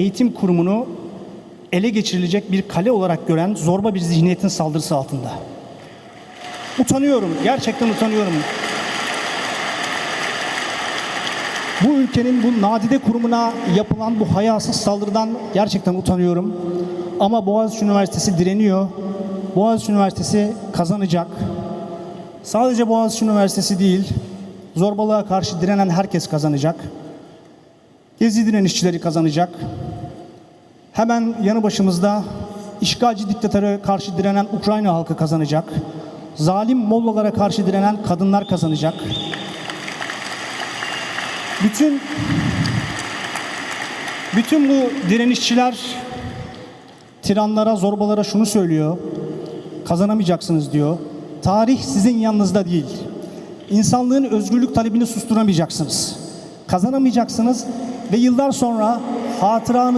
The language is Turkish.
eğitim kurumunu ele geçirilecek bir kale olarak gören zorba bir zihniyetin saldırısı altında. Utanıyorum, gerçekten utanıyorum. Bu ülkenin bu nadide kurumuna yapılan bu hayasız saldırıdan gerçekten utanıyorum. Ama Boğaziçi Üniversitesi direniyor. Boğaziçi Üniversitesi kazanacak. Sadece Boğaziçi Üniversitesi değil, zorbalığa karşı direnen herkes kazanacak. Gezi direnişçileri kazanacak. Hemen yanı başımızda işgalci diktatöre karşı direnen Ukrayna halkı kazanacak. Zalim Mollalara karşı direnen kadınlar kazanacak. Bütün bütün bu direnişçiler tiranlara, zorbalara şunu söylüyor. Kazanamayacaksınız diyor. Tarih sizin yanınızda değil. İnsanlığın özgürlük talebini susturamayacaksınız. Kazanamayacaksınız ve yıllar sonra hatıranız